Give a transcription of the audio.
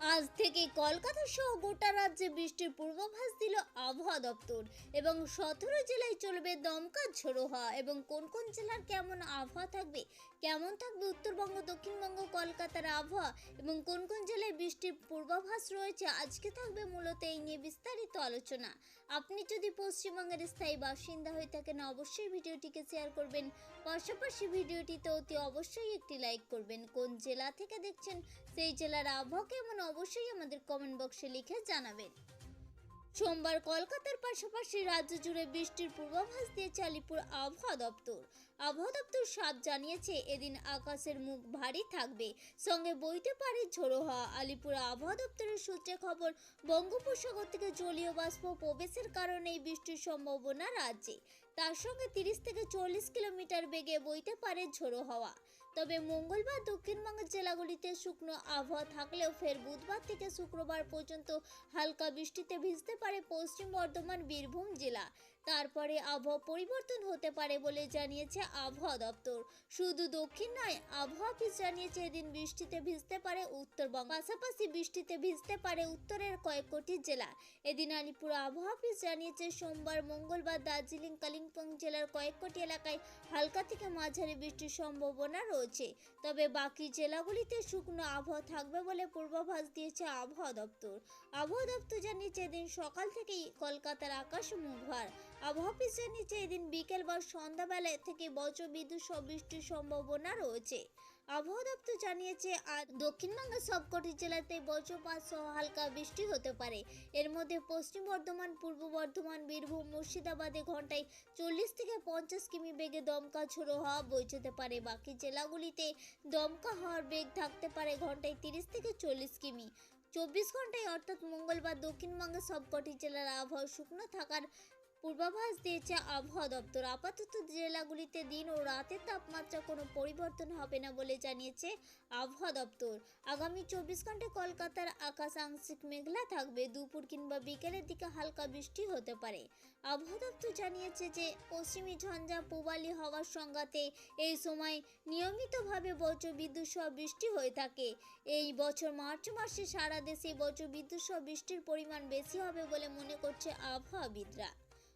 আজ থেকে কলকাতা সহ গোটা রাজ্যে বৃষ্টির পূর্বাভাস দিল আবহাওয়া দপ্তর এবং সতেরো জেলায় চলবে দমকা ঝোড়ো হওয়া এবং কোন কোন জেলার কেমন আবহাওয়া থাকবে, কেমন থাকবে উত্তরবঙ্গ, দক্ষিণবঙ্গ, কলকাতার আবহাওয়া এবং কোন কোন জেলায় বৃষ্টির পূর্বাভাস রয়েছে, আজকে থাকবে মূলত এই নিয়ে বিস্তারিত আলোচনা। আপনি যদি পশ্চিমবঙ্গের স্থায়ী বাসিন্দা হয়ে থাকেন, অবশ্যই ভিডিওটিকে শেয়ার করবেন। পাশাপাশি ভিডিওটিতে অতি অবশ্যই একটি লাইক করবেন। কোন জেলা থেকে দেখছেন, সেই জেলার আবহাওয়া কেমন অবশ্যই আমাদের কমেন্ট বক্সে লিখে জানাবেন। সোমবার কলকাতার পাশাপাশি রাজ্য জুড়ে বৃষ্টির পূর্বাভাস দিয়েছে আলিপুর আবহাওয়া দপ্তর। আবহাওয়া দপ্তর সাত জানিয়েছে, এদিন আকাশের মুখ ভারী থাকবে, সঙ্গে বইতে পারে ঝোড়ো হওয়া। আলিপুর আবহাওয়া দপ্তরের সূত্রে খবর, বঙ্গোপসাগর থেকে জলীয় বাষ্প প্রবেশের কারণে বৃষ্টির সম্ভাবনা রাজ্যে। তার সঙ্গে তিরিশ থেকে চল্লিশ কিলোমিটার বেগে বইতে পারে ঝোড়ো হাওয়া। তবে মঙ্গলবার দক্ষিণবঙ্গের জেলাগুলিতে শুকনো আবহাওয়া থাকলেও ফের বুধবার থেকে শুক্রবার পর্যন্ত হালকা বৃষ্টিতে ভিজতে পারে পশ্চিম বর্ধমান, বীরভূম জেলা। তারপরে আবহাওয়া পরিবর্তন হতে পারে বলে জানিয়েছে আবহাওয়া দপ্তর। শুধু দক্ষিণ নয়, আবহাওয়া অফিস জানিয়েছে এদিন বৃষ্টিতে ভিজতে পারে উত্তরবঙ্গ। পাশাপাশি বৃষ্টিতে ভিজতে পারে উত্তরের কয়েক কোটি জেলা। এদিন আলিপুর আবহাওয়া অফিস জানিয়েছে, সোমবার, মঙ্গলবার দার্জিলিং, কালিম্পং জেলার কয়েক কোটি এলাকায় হালকা থেকে মাঝারি বৃষ্টির সম্ভাবনা রয়েছে। তবে বাকি জেলাগুলিতে শুকনো আবহাওয়া থাকবে বলে পূর্বাভাস দিয়েছে আবহাওয়া দপ্তর। আবহাওয়া দপ্তর জানিয়েছে, এদিন সকাল থেকেই কলকাতার আকাশ মুখভার আবহাওয়া অফিস জানিয়েছে এদিন বিকেল বা সন্ধ্যাবেলা থেকে বজ্র বিদ্যুৎ সহ বৃষ্টির সম্ভাবনা রয়েছে। আবহাওয়া দপ্তর জানিয়েছে, আজ দক্ষিণবঙ্গের সবকটি জেলাতে বজ্রপাত সহ হালকা বৃষ্টি হতে পারে। এর মধ্যে পশ্চিম বর্ধমান, পূর্ব বর্ধমান, বীরভূম, মুর্শিদাবাদে ঘন্টায় চল্লিশ থেকে পঞ্চাশ কিমি বেগে দমকা ঝোড়ো হাওয়া বয়ে পারে। বাকি জেলাগুলিতে দমকা হওয়ার বেগ থাকতে পারে ঘন্টায় তিরিশ থেকে চল্লিশ কিমি। চব্বিশ ঘন্টায় অর্থাৎ মঙ্গলবার দক্ষিণবঙ্গের সবকটি জেলার আবহাওয়া শুকনো থাকার পূর্বাভাস দিয়েছে আবহাওয়া দপ্তর। আপাতত জেলাগুলিতে দিন ও রাতের তাপমাত্রা কোনো পরিবর্তন হবে না বলে জানিয়েছে আবহাওয়া দপ্তর। আগামী চব্বিশ ঘন্টায় কলকাতার আকাশ আংশিক মেঘলা থাকবে, দুপুর কিংবা বিকেলের দিকে হালকা বৃষ্টি হতে পারে। আবহাওয়া দপ্তর জানিয়েছে যে, পশ্চিমী ঝঞ্ঝা, পূবালি হওয়ার সংঘাতে এই সময় নিয়মিতভাবে বজ্র বিদ্যুৎ সহ বৃষ্টি হয়ে থাকে। এই বছর মার্চ মাসে সারা দেশে বজ্র বিদ্যুৎ সহ বৃষ্টির পরিমাণ বেশি হবে বলে মনে করছে আবহাওয়াবিদরা।